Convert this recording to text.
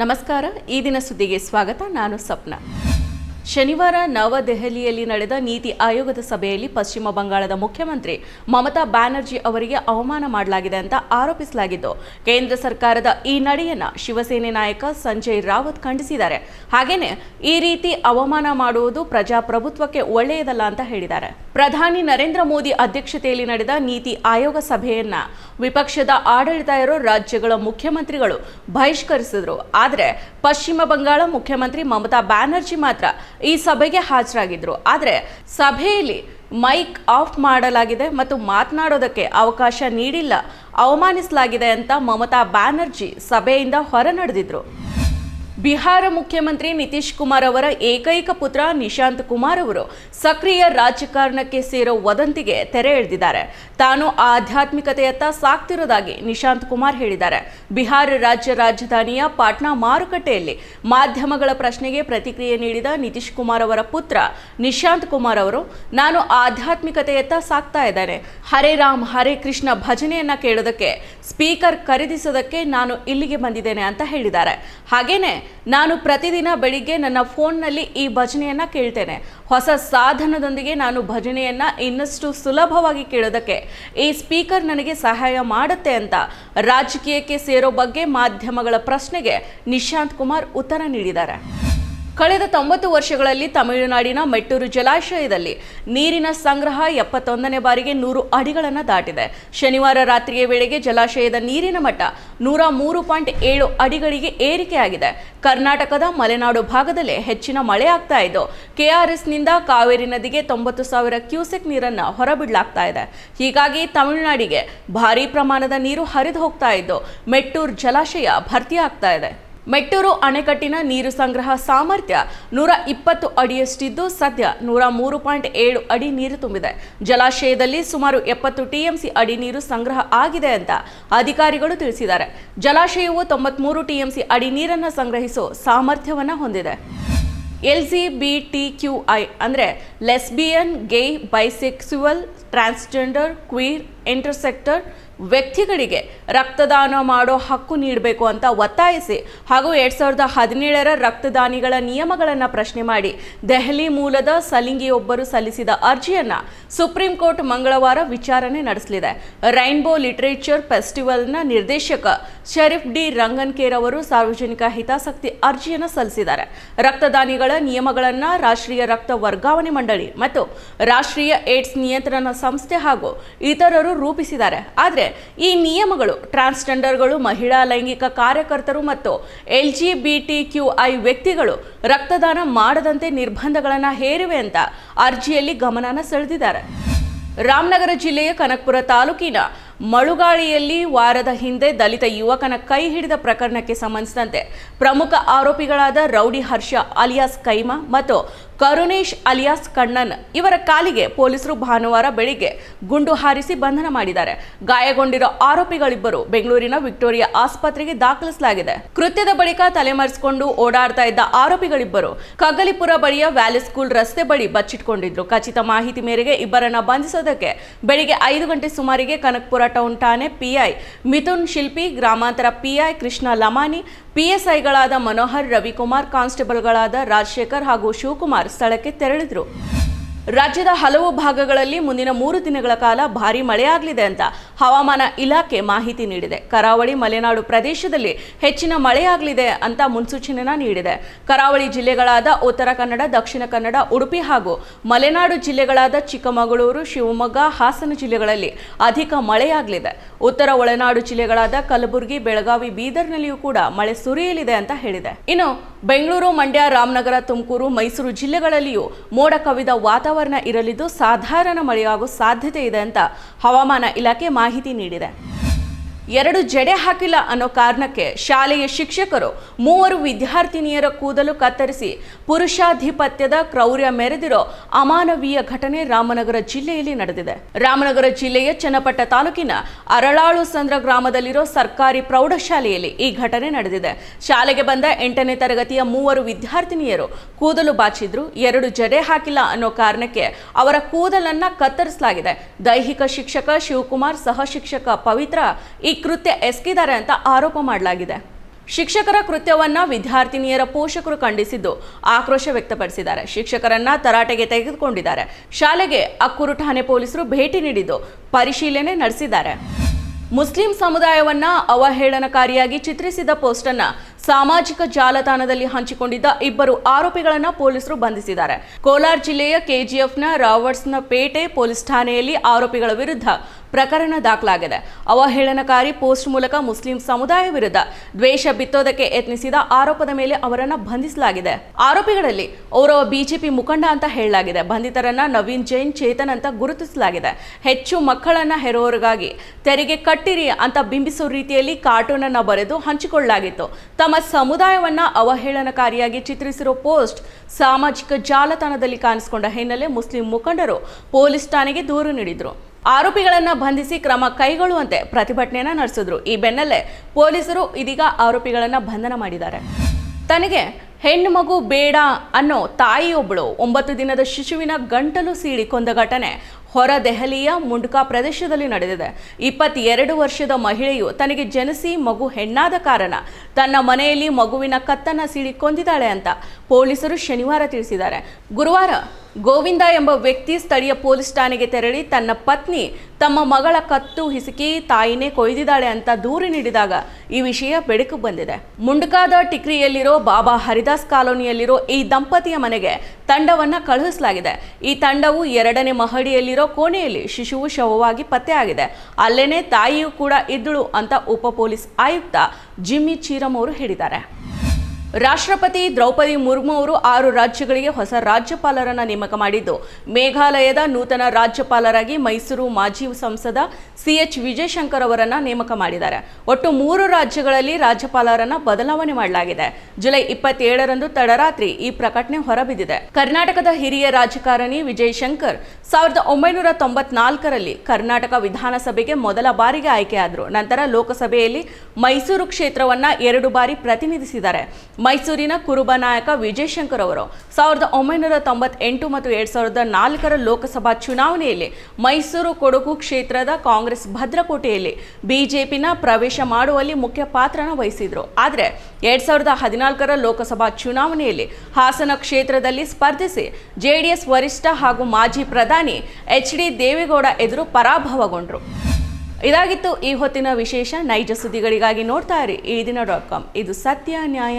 ನಮಸ್ಕಾರ ಈ ದಿನ ಸುದ್ದಿಗೆ ಸ್ವಾಗತ. ನಾನು ಸಪ್ನ ಶನಿವಾರ ನವದೆಹಲಿಯಲ್ಲಿ ನಡೆದ ನೀತಿ ಆಯೋಗದ ಸಭೆಯಲ್ಲಿ ಪಶ್ಚಿಮ ಬಂಗಾಳದ ಮುಖ್ಯಮಂತ್ರಿ ಮಮತಾ ಬ್ಯಾನರ್ಜಿ ಅವರಿಗೆ ಅವಮಾನ ಮಾಡಲಾಗಿದೆ ಅಂತ ಆರೋಪಿಸಲಾಗಿದ್ದು, ಕೇಂದ್ರ ಸರ್ಕಾರದ ಈ ನಡೆಯನ್ನು ಶಿವಸೇನೆ ನಾಯಕ ಸಂಜಯ್ ರಾವತ್ ಖಂಡಿಸಿದ್ದಾರೆ. ಹಾಗೇನೆ, ಈ ರೀತಿ ಅವಮಾನ ಮಾಡುವುದು ಪ್ರಜಾಪ್ರಭುತ್ವಕ್ಕೆ ಒಳ್ಳೆಯದಲ್ಲ ಅಂತ ಹೇಳಿದ್ದಾರೆ. ಪ್ರಧಾನಿ ನರೇಂದ್ರ ಮೋದಿ ಅಧ್ಯಕ್ಷತೆಯಲ್ಲಿ ನಡೆದ ನೀತಿ ಆಯೋಗ ಸಭೆಯನ್ನ ವಿಪಕ್ಷದ ಆಡಳಿತ ಇರೋ ರಾಜ್ಯಗಳ ಮುಖ್ಯಮಂತ್ರಿಗಳು ಬಹಿಷ್ಕರಿಸಿದ್ರು. ಆದರೆ, ಪಶ್ಚಿಮ ಬಂಗಾಳ ಮುಖ್ಯಮಂತ್ರಿ ಮಮತಾ ಬ್ಯಾನರ್ಜಿ ಮಾತ್ರ ಈ ಸಭೆಗೆ ಹಾಜರಾಗಿದ್ದರು ಆದರೆ ಸಭೆಯಲ್ಲಿ ಮೈಕ್ ಆಫ್ ಮಾಡಲಾಗಿದೆ ಮತ್ತು ಮಾತನಾಡೋದಕ್ಕೆ ಅವಕಾಶ ನೀಡಿಲ್ಲ. ಅವಮಾನಿಸಲಾಗಿದೆ ಅಂತ ಮಮತಾ ಬ್ಯಾನರ್ಜಿ ಸಭೆಯಿಂದ ಹೊರ ನಡೆದಿದ್ರು ಬಿಹಾರ ಮುಖ್ಯಮಂತ್ರಿ ನಿತೀಶ್ ಕುಮಾರ್ ಅವರ ಏಕೈಕ ಪುತ್ರ ನಿಶಾಂತ್ ಕುಮಾರ್ ಅವರು ಸಕ್ರಿಯ ರಾಜಕಾರಣಕ್ಕೆ ಸೇರೋ ವದಂತಿಗೆ ತೆರೆ ಎಳೆದಿದ್ದಾರೆ. ತಾನು ಆಧ್ಯಾತ್ಮಿಕತೆಯತ್ತ ಸಾಕ್ತಿರೋದಾಗಿ ನಿಶಾಂತ್ ಕುಮಾರ್ ಹೇಳಿದ್ದಾರೆ. ಬಿಹಾರ ರಾಜ್ಯ ರಾಜಧಾನಿಯ ಪಾಟ್ನಾ ಮಾರುಕಟ್ಟೆಯಲ್ಲಿ ಮಾಧ್ಯಮಗಳ ಪ್ರಶ್ನೆಗೆ ಪ್ರತಿಕ್ರಿಯೆ ನೀಡಿದ ನಿತೀಶ್ ಕುಮಾರ್ ಅವರ ಪುತ್ರ ನಿಶಾಂತ್ ಕುಮಾರ್ ಅವರು, ನಾನು ಆಧ್ಯಾತ್ಮಿಕತೆಯತ್ತ ಸಾಕ್ತಾ ಇದ್ದೇನೆ. ಹರೇ ರಾಮ್, ಹರೇ ಕೃಷ್ಣ ಭಜನೆಯನ್ನ ಕೇಳೋದಕ್ಕೆ, ಸ್ಪೀಕರ್ ಖರೀದಿಸೋದಕ್ಕೆ ನಾನು ಇಲ್ಲಿಗೆ ಬಂದಿದ್ದೇನೆ ಅಂತ ಹೇಳಿದ್ದಾರೆ. ಹಾಗೇನೆ ನಾನು ಪ್ರತಿದಿನ ಬೆಳಿಗ್ಗೆ ನನ್ನ ಫೋನ್ನಲ್ಲಿ ಈ ಭಜನೆಯನ್ನು ಕೇಳ್ತೇನೆ. ಹೊಸ ಸಾಧನದೊಂದಿಗೆ ನಾನು ಭಜನೆಯನ್ನು ಇನ್ನಷ್ಟು ಸುಲಭವಾಗಿ ಕೇಳೋದಕ್ಕೆ, ಈ ಸ್ಪೀಕರ್ ನನಗೆ ಸಹಾಯ ಮಾಡುತ್ತೆ ಅಂತ ರಾಜಕೀಯಕ್ಕೆ ಸೇರೋ ಬಗ್ಗೆ ಮಾಧ್ಯಮಗಳ ಪ್ರಶ್ನೆಗೆ ನಿಶಾಂತ್ ಕುಮಾರ್ ಉತ್ತರ ನೀಡಿದ್ದಾರೆ. ಕಳೆದ ತೊಂಬತ್ತು ವರ್ಷಗಳಲ್ಲಿ ತಮಿಳುನಾಡಿನ ಮೆಟ್ಟೂರು ಜಲಾಶಯದಲ್ಲಿ ನೀರಿನ ಸಂಗ್ರಹ ಎಪ್ಪತ್ತೊಂದನೇ ಬಾರಿಗೆ ನೂರು ಅಡಿಗಳನ್ನು ದಾಟಿದೆ. ಶನಿವಾರ ರಾತ್ರಿಯ ವೇಳೆಗೆ ಜಲಾಶಯದ ನೀರಿನ ಮಟ್ಟ ನೂರ ಮೂರು ಪಾಯಿಂಟ್ ಏಳು ಅಡಿಗಳಿಗೆ ಏರಿಕೆಯಾಗಿದೆ. ಕರ್ನಾಟಕದ ಮಲೆನಾಡು ಭಾಗದಲ್ಲೇ ಹೆಚ್ಚಿನ ಮಳೆ ಆಗ್ತಾ ಇದ್ದು, ಕೆಆರ್ಎಸ್ನಿಂದ ಕಾವೇರಿ ನದಿಗೆ ತೊಂಬತ್ತು ಸಾವಿರ ಕ್ಯೂಸೆಕ್ ನೀರನ್ನು ಹೊರಬಿಡಲಾಗ್ತಾ ಇದೆ. ಹೀಗಾಗಿ ತಮಿಳುನಾಡಿಗೆ ಭಾರೀ ಪ್ರಮಾಣದ ನೀರು ಹರಿದು ಹೋಗ್ತಾ ಇದ್ದು, ಮೆಟ್ಟೂರು ಜಲಾಶಯ ಭರ್ತಿಯಾಗ್ತಾ ಇದೆ. ಮೆಟ್ಟೂರು ಅಣೆಕಟ್ಟಿನ ನೀರು ಸಂಗ್ರಹ ಸಾಮರ್ಥ್ಯ ನೂರ ಇಪ್ಪತ್ತು ಅಡಿಯಷ್ಟಿದ್ದು ಸದ್ಯ ನೂರ ಮೂರು ಪಾಯಿಂಟ್ ಏಳು ಅಡಿ ನೀರು ತುಂಬಿದೆ. ಜಲಾಶಯದಲ್ಲಿ ಸುಮಾರು ಎಪ್ಪತ್ತು ಟಿಎಂಸಿ ಅಡಿ ನೀರು ಸಂಗ್ರಹ ಆಗಿದೆ ಅಂತ ಅಧಿಕಾರಿಗಳು ತಿಳಿಸಿದ್ದಾರೆ. ಜಲಾಶಯವು ತೊಂಬತ್ಮೂರು ಟಿಎಂಸಿ ಅಡಿ ನೀರನ್ನು ಸಂಗ್ರಹಿಸೋ ಸಾಮರ್ಥ್ಯವನ್ನು ಹೊಂದಿದೆ. L C B T Q I ಅಂದರೆ lesbian, gay, bisexual, transgender, queer, intersector ವ್ಯಕ್ತಿಗಳಿಗೆ ರಕ್ತದಾನ ಮಾಡೋ ಹಕ್ಕು ನೀಡಬೇಕು ಅಂತ ಒತ್ತಾಯಿಸಿ ಹಾಗೂ ಎರಡ್ ಸಾವಿರದ ಹದಿನೇಳರ ರಕ್ತದಾನಿಗಳ ನಿಯಮಗಳನ್ನು ಪ್ರಶ್ನೆ ಮಾಡಿ ದೆಹಲಿ ಮೂಲದ ಸಲಿಂಗಿಯೊಬ್ಬರು ಸಲ್ಲಿಸಿದ ಅರ್ಜಿಯನ್ನು ಸುಪ್ರೀಂ ಕೋರ್ಟ್ ಮಂಗಳವಾರ ವಿಚಾರಣೆ ನಡೆಸಲಿದೆ. ರೈನ್ಬೋ ಲಿಟರೇಚರ್ ಫೆಸ್ಟಿವಲ್ನ ನಿರ್ದೇಶಕ ಶರೀಫ್ ಡಿ ರಂಗನ್ಕೇರ್ ಅವರು ಸಾರ್ವಜನಿಕ ಹಿತಾಸಕ್ತಿ ಅರ್ಜಿಯನ್ನು ಸಲ್ಲಿಸಿದ್ದಾರೆ. ರಕ್ತದಾನಿಗಳ ನಿಯಮಗಳನ್ನು ರಾಷ್ಟ್ರೀಯ ರಕ್ತ ವರ್ಗಾವಣೆ ಮಂಡಳಿ ಮತ್ತು ರಾಷ್ಟ್ರೀಯ ಏಡ್ಸ್ ನಿಯಂತ್ರಣ ಸಂಸ್ಥೆ ಹಾಗೂ ಇತರರು ರೂಪಿಸಿದ್ದಾರೆ. ಆದರೆ ಈ ನಿಯಮಗಳು ಟ್ರಾನ್ಸ್ಜೆಂಡರ್ಗಳು, ಮಹಿಳಾ ಲೈಂಗಿಕ ಕಾರ್ಯಕರ್ತರು ಮತ್ತು L G B T Q I ವ್ಯಕ್ತಿಗಳು ರಕ್ತದಾನ ಮಾಡದಂತೆ ನಿರ್ಬಂಧಗಳನ್ನು ಹೇರಿವೆ ಅಂತ ಅರ್ಜಿಯಲ್ಲಿ ಗಮನನ ಸೆಳೆದಿದ್ದಾರೆ. ರಾಮನಗರ ಜಿಲ್ಲೆಯ ಕನಕಪುರ ತಾಲೂಕಿನ ಮಳುಗಾಳಿಯಲ್ಲಿ ವಾರದ ಹಿಂದೆ ದಲಿತ ಯುವಕನ ಕೈ ಹಿಡಿದ ಪ್ರಕರಣಕ್ಕೆ ಸಂಬಂಧಿಸಿದಂತೆ ಪ್ರಮುಖ ಆರೋಪಿಗಳಾದ ರೌಡಿ ಹರ್ಷ ಅಲಿಯಾಸ್ ಕೈಮಾ ಮತ್ತು ಕರುಣೇಶ್ ಅಲಿಯಾಸ್ ಕಣ್ಣನ್ ಇವರ ಕಾಲಿಗೆ ಪೊಲೀಸರು ಭಾನುವಾರ ಬೆಳಿಗ್ಗೆ ಗುಂಡು ಹಾರಿಸಿ ಬಂಧನ ಮಾಡಿದ್ದಾರೆ. ಗಾಯಗೊಂಡಿರೋ ಆರೋಪಿಗಳಿಬ್ಬರು ಬೆಂಗಳೂರಿನ ವಿಕ್ಟೋರಿಯಾ ಆಸ್ಪತ್ರೆಗೆ ದಾಖಲಿಸಲಾಗಿದೆ. ಕೃತ್ಯದ ಬಳಿಕ ತಲೆಮರೆಸಿಕೊಂಡು ಓಡಾಡ್ತಾ ಇದ್ದ ಆರೋಪಿಗಳಿಬ್ಬರು ಕಗ್ಗಲಿಪುರ ಬಳಿಯ ವ್ಯಾಲಿ ಸ್ಕೂಲ್ ರಸ್ತೆ ಬಳಿ ಬಚ್ಚಿಟ್ಕೊಂಡಿದ್ರು. ಖಚಿತ ಮಾಹಿತಿ ಮೇರೆಗೆ ಇಬ್ಬರನ್ನ ಬಂಧಿಸೋದಕ್ಕೆ ಬೆಳಿಗ್ಗೆ ಐದು ಗಂಟೆ ಸುಮಾರಿಗೆ ಕನಕಪುರ ಟೌನ್ ಠಾಣೆ ಪಿಐ ಮಿಥುನ್ ಶಿಲ್ಪಿ, ಗ್ರಾಮಾಂತರ ಪಿಐ ಕೃಷ್ಣ ಲಮಾನಿ ಪಿಎಸ್ಐಗಳಾದ ಮನೋಹರ್ ರವಿಕುಮಾರ್ ಕಾನ್ಸ್ಟೇಬಲ್ಗಳಾದ ರಾಜಶೇಖರ್ ಹಾಗೂ ಶಿವಕುಮಾರ್ ಸ್ಥಳಕ್ಕೆ ತೆರಳಿದ್ರು. ರಾಜ್ಯದ ಹಲವು ಭಾಗಗಳಲ್ಲಿ ಮುಂದಿನ ಮೂರು ದಿನಗಳ ಕಾಲ ಭಾರಿ ಮಳೆಯಾಗಲಿದೆ ಅಂತ ಹವಾಮಾನ ಇಲಾಖೆ ಮಾಹಿತಿ ನೀಡಿದೆ. ಕರಾವಳಿ ಮಲೆನಾಡು ಪ್ರದೇಶದಲ್ಲಿ ಹೆಚ್ಚಿನ ಮಳೆಯಾಗಲಿದೆ ಅಂತ ಮುನ್ಸೂಚನೆನ ನೀಡಿದೆ. ಕರಾವಳಿ ಜಿಲ್ಲೆಗಳಾದ ಉತ್ತರ ಕನ್ನಡ, ದಕ್ಷಿಣ ಕನ್ನಡ, ಉಡುಪಿ ಹಾಗೂ ಮಲೆನಾಡು ಜಿಲ್ಲೆಗಳಾದ ಚಿಕ್ಕಮಗಳೂರು, ಶಿವಮೊಗ್ಗ, ಹಾಸನ ಜಿಲ್ಲೆಗಳಲ್ಲಿ ಅಧಿಕ ಮಳೆಯಾಗಲಿದೆ. ಉತ್ತರ ಒಳನಾಡು ಜಿಲ್ಲೆಗಳಾದ ಕಲಬುರಗಿ, ಬೆಳಗಾವಿ, ಬೀದರ್ನಲ್ಲಿಯೂ ಕೂಡ ಮಳೆ ಸುರಿಯಲಿದೆ ಅಂತ ಹೇಳಿದೆ. ಇನ್ನು ಬೆಂಗಳೂರು, ಮಂಡ್ಯ, ರಾಮನಗರ, ತುಮಕೂರು, ಮೈಸೂರು ಜಿಲ್ಲೆಗಳಲ್ಲಿಯೂ ಮೋಡ ಕವಿದ ವಾತಾವರಣ ಇರಲಿದ್ದು ಸಾಧಾರಣ ಮಳೆಯಾಗುವ ಸಾಧ್ಯತೆ ಇದೆ ಅಂತ ಹವಾಮಾನ ಇಲಾಖೆ ಮಾಹಿತಿ ನೀಡಿದೆ. ಎರಡು ಜಡೆ ಹಾಕಿಲ್ಲ ಅನ್ನೋ ಕಾರಣಕ್ಕೆ ಶಾಲೆಯ ಶಿಕ್ಷಕರು ಮೂವರು ವಿದ್ಯಾರ್ಥಿನಿಯರ ಕೂದಲು ಕತ್ತರಿಸಿ ಪುರುಷಾಧಿಪತ್ಯದ ಕ್ರೌರ್ಯ ಮೆರೆದಿರೋ ಅಮಾನವೀಯ ಘಟನೆ ರಾಮನಗರ ಜಿಲ್ಲೆಯಲ್ಲಿ ನಡೆದಿದೆ. ರಾಮನಗರ ಜಿಲ್ಲೆಯ ಚನ್ನಪಟ್ಟ ತಾಲೂಕಿನ ಅರಳಾಳು ಸಂದ್ರ ಗ್ರಾಮದಲ್ಲಿರೋ ಸರ್ಕಾರಿ ಪ್ರೌಢಶಾಲೆಯಲ್ಲಿ ಈ ಘಟನೆ ನಡೆದಿದೆ. ಶಾಲೆಗೆ ಬಂದ ಎಂಟನೇ ತರಗತಿಯ ಮೂವರು ವಿದ್ಯಾರ್ಥಿನಿಯರು ಕೂದಲು ಬಾಚಿದ್ರು, ಎರಡು ಜಡೆ ಹಾಕಿಲ್ಲ ಅನ್ನೋ ಕಾರಣಕ್ಕೆ ಅವರ ಕೂದಲನ್ನ ಕತ್ತರಿಸಲಾಗಿದೆ. ದೈಹಿಕ ಶಿಕ್ಷಕ ಶಿವಕುಮಾರ್, ಸಹ ಶಿಕ್ಷಕ ಪವಿತ್ರ ಕೃತ್ಯ ಎಸಗಿದ್ದಾರೆ ಅಂತ ಆರೋಪ ಮಾಡಲಾಗಿದೆ. ಶಿಕ್ಷಕರ ಕೃತ್ಯವನ್ನ ವಿದ್ಯಾರ್ಥಿನಿಯರ ಪೋಷಕರು ಖಂಡಿಸಿದ್ದು ಆಕ್ರೋಶ ವ್ಯಕ್ತಪಡಿಸಿದ್ದಾರೆ. ಶಿಕ್ಷಕರನ್ನ ತರಾಟೆಗೆ ತೆಗೆದುಕೊಂಡಿದ್ದಾರೆ. ಶಾಲೆಗೆ ಅಕ್ಕೂರು ಠಾಣೆ ಪೊಲೀಸರು ಭೇಟಿ ನೀಡಿದ್ದು ಪರಿಶೀಲನೆ ನಡೆಸಿದ್ದಾರೆ. ಮುಸ್ಲಿಂ ಸಮುದಾಯವನ್ನ ಅವಹೇಳನಕಾರಿಯಾಗಿ ಚಿತ್ರಿಸಿದ ಪೋಸ್ಟ್ ಅನ್ನ ಸಾಮಾಜಿಕ ಜಾಲತಾಣದಲ್ಲಿ ಹಂಚಿಕೊಂಡಿದ್ದ ಇಬ್ಬರು ಆರೋಪಿಗಳನ್ನು ಪೊಲೀಸರು ಬಂಧಿಸಿದ್ದಾರೆ. ಕೋಲಾರ ಜಿಲ್ಲೆಯ ಕೆಜಿಎಫ್ನ ರಾವರ್ಟ್ಸ್ನ ಪೇಟೆ ಪೊಲೀಸ್ ಠಾಣೆಯಲ್ಲಿ ಆರೋಪಿಗಳ ವಿರುದ್ಧ ಪ್ರಕರಣ ದಾಖಲಾಗಿದೆ. ಅವಹೇಳನಕಾರಿ ಪೋಸ್ಟ್ ಮೂಲಕ ಮುಸ್ಲಿಂ ಸಮುದಾಯ ವಿರುದ್ಧ ದ್ವೇಷ ಬಿತ್ತೋದಕ್ಕೆ ಯತ್ನಿಸಿದ ಆರೋಪದ ಮೇಲೆ ಅವರನ್ನು ಬಂಧಿಸಲಾಗಿದೆ. ಆರೋಪಿಗಳಲ್ಲಿ ಓರ್ವ ಬಿಜೆಪಿ ಮುಖಂಡ ಅಂತ ಹೇಳಲಾಗಿದೆ. ಬಂಧಿತರನ್ನ ನವೀನ್ ಜೈನ್, ಚೇತನ್ ಅಂತ ಗುರುತಿಸಲಾಗಿದೆ. ಹೆಚ್ಚು ಮಕ್ಕಳನ್ನ ಹೆರೋರಿಗಾಗಿ ತೆರಿಗೆ ಕಟ್ಟಿರಿ ಅಂತ ಬಿಂಬಿಸೋ ರೀತಿಯಲ್ಲಿ ಕಾರ್ಟೂನ್ ಅನ್ನ ಬರೆದು ಹಂಚಿಕೊಳ್ಳಲಾಗಿತ್ತು. ಸಮುದಾಯವನ್ನ ಅವಹೇಳನಕಾರಿಯಾಗಿ ಚಿತ್ರಿಸಿರೋ ಪೋಸ್ಟ್ ಸಾಮಾಜಿಕ ಜಾಲತಾಣದಲ್ಲಿ ಕಾಣಿಸಿಕೊಂಡ ಹಿನ್ನೆಲೆ ಮುಸ್ಲಿಂ ಮುಖಂಡರು ಪೊಲೀಸ್ ಠಾಣೆಗೆ ದೂರು ನೀಡಿದ್ರು. ಆರೋಪಿಗಳನ್ನ ಬಂಧಿಸಿ ಕ್ರಮ ಕೈಗೊಳ್ಳುವಂತೆ ಪ್ರತಿಭಟನೆಯನ್ನ ನಡೆಸಿದ್ರು. ಈ ಬೆನ್ನಲ್ಲೇ ಪೊಲೀಸರು ಇದೀಗ ಆರೋಪಿಗಳನ್ನ ಬಂಧನ ಮಾಡಿದ್ದಾರೆ. ತನಗೆ ಹೆಣ್ಣು ಮಗು ಬೇಡ ಅನ್ನೋ ತಾಯಿಯೊಬ್ಬಳು ಒಂಬತ್ತು ದಿನದ ಶಿಶುವಿನ ಗಂಟಲು ಸೀಳಿ ಕೊಂದ ಘಟನೆ ಹೊರ ದೆಹಲಿಯ ಮುಂಡ್ಕಾ ಪ್ರದೇಶದಲ್ಲಿ ನಡೆದಿದೆ. ಇಪ್ಪತ್ತೆರಡು ವರ್ಷದ ಮಹಿಳೆಯು ತನಗೆ ಜನಿಸಿ ಮಗು ಹೆಣ್ಣಾದ ಕಾರಣ ತನ್ನ ಮನೆಯಲ್ಲಿ ಮಗುವಿನ ಕತ್ತನ್ನ ಸಿಡಿ ಕೊಂದಿದ್ದಾಳೆ ಅಂತ ಪೊಲೀಸರು ಶನಿವಾರ ತಿಳಿಸಿದ್ದಾರೆ. ಗುರುವಾರ ಗೋವಿಂದ ಎಂಬ ವ್ಯಕ್ತಿ ಸ್ಥಳೀಯ ಪೊಲೀಸ್ ಠಾಣೆಗೆ ತೆರಳಿ ತನ್ನ ಪತ್ನಿ, ತಮ್ಮ ಮಗಳ ಕತ್ತು ಹಿಸುಕಿ ತಾಯಿನೇ ಕೊಯ್ದಿದ್ದಾಳೆ ಅಂತ ದೂರು ನೀಡಿದಾಗ ಈ ವಿಷಯ ಬೆಳಕು ಬಂದಿದೆ. ಮುಂಡ್ಕಾದ ಟಿಕ್ರಿಯಲ್ಲಿರೋ ಬಾಬಾ ಹರಿದಾಸ್ ಕಾಲೋನಿಯಲ್ಲಿರೋ ಈ ದಂಪತಿಯ ಮನೆಗೆ ತಂಡವನ್ನು ಕಳುಹಿಸಲಾಗಿದೆ. ಈ ತಂಡವು ಎರಡನೇ ಮಹಡಿಯಲ್ಲಿರೋ ಕೋಣೆಯಲ್ಲಿ ಶಿಶುವು ಶವವಾಗಿ ಪತ್ತೆಯಾಗಿದೆ. ಅಲ್ಲೇನೆ ತಾಯಿಯೂ ಕೂಡ ಇದ್ದಳು ಅಂತ ಉಪ ಪೊಲೀಸ್ ಆಯುಕ್ತ ಜಿಮ್ಮಿ ಚೀರಂ ಅವರು ಹೇಳಿದ್ದಾರೆ. ರಾಷ್ಟ್ರಪತಿ ದ್ರೌಪದಿ ಮುರ್ಮು ಅವರು ಆರು ರಾಜ್ಯಗಳಿಗೆ ಹೊಸ ರಾಜ್ಯಪಾಲರನ್ನ ನೇಮಕ ಮಾಡಿದ್ದು. ಮೇಘಾಲಯದ ನೂತನ ರಾಜ್ಯಪಾಲರಾಗಿ ಮೈಸೂರು ಮಾಜಿ ಸಂಸದ ಸಿಎಚ್ ವಿಜಯಶಂಕರ್ ಅವರನ್ನು ನೇಮಕ ಮಾಡಿದ್ದಾರೆ. ಒಟ್ಟು ಮೂರು ರಾಜ್ಯಗಳಲ್ಲಿ ರಾಜ್ಯಪಾಲರನ್ನ ಬದಲಾವಣೆ ಮಾಡಲಾಗಿದೆ. ಜುಲೈ ಇಪ್ಪತ್ತೇಳರಂದು ತಡರಾತ್ರಿ ಈ ಪ್ರಕಟಣೆ ಹೊರಬಿದ್ದಿದೆ. ಕರ್ನಾಟಕದ ಹಿರಿಯ ರಾಜಕಾರಣಿ ವಿಜಯಶಂಕರ್ ಸಾವಿರದ ಒಂಬೈನೂರ ತೊಂಬತ್ನಾಲ್ಕರಲ್ಲಿ ಕರ್ನಾಟಕ ವಿಧಾನಸಭೆಗೆ ಮೊದಲ ಬಾರಿಗೆ ಆಯ್ಕೆಯಾದರು. ನಂತರ ಲೋಕಸಭೆಯಲ್ಲಿ ಮೈಸೂರು ಕ್ಷೇತ್ರವನ್ನ ಎರಡು ಬಾರಿ ಪ್ರತಿನಿಧಿಸಿದ್ದಾರೆ. ಮೈಸೂರಿನ ಕುರುಬ ನಾಯಕ ವಿಜಯಶಂಕರ್ ಅವರು ಸಾವಿರದ ಒಂಬೈನೂರ ತೊಂಬತ್ತೆಂಟು ಮತ್ತು ಎರಡ್ ಸಾವಿರದ ನಾಲ್ಕರ ಲೋಕಸಭಾ ಚುನಾವಣೆಯಲ್ಲಿ ಮೈಸೂರು ಕೊಡಗು ಕ್ಷೇತ್ರದ ಕಾಂಗ್ರೆಸ್ ಭದ್ರಕೋಟೆಯಲ್ಲಿ ಬಿಜೆಪಿನ ಪ್ರವೇಶ ಮಾಡುವಲ್ಲಿ ಮುಖ್ಯ ಪಾತ್ರನ ವಹಿಸಿದ್ರು. ಆದರೆ ಎರಡ್ ಸಾವಿರದ ಹದಿನಾಲ್ಕರ ಲೋಕಸಭಾ ಚುನಾವಣೆಯಲ್ಲಿ ಹಾಸನ ಕ್ಷೇತ್ರದಲ್ಲಿ ಸ್ಪರ್ಧಿಸಿ ಜೆಡಿಎಸ್ ವರಿಷ್ಠ ಹಾಗೂ ಮಾಜಿ ಪ್ರಧಾನಿ ಎಚ್ ಡಿ ದೇವೇಗೌಡ ಎದುರು ಪರಾಭವಗೊಂಡರು. ಇದಾಗಿತ್ತು ಈ ಹೊತ್ತಿನ ವಿಶೇಷ. ನೈಜ ಸುದ್ದಿಗಳಿಗಾಗಿ ನೋಡ್ತಾ ಇರಿ ಈ ದಿನ ಡಾಟ್ ಕಾಮ್. ಇದು ಸತ್ಯ ನ್ಯಾಯ.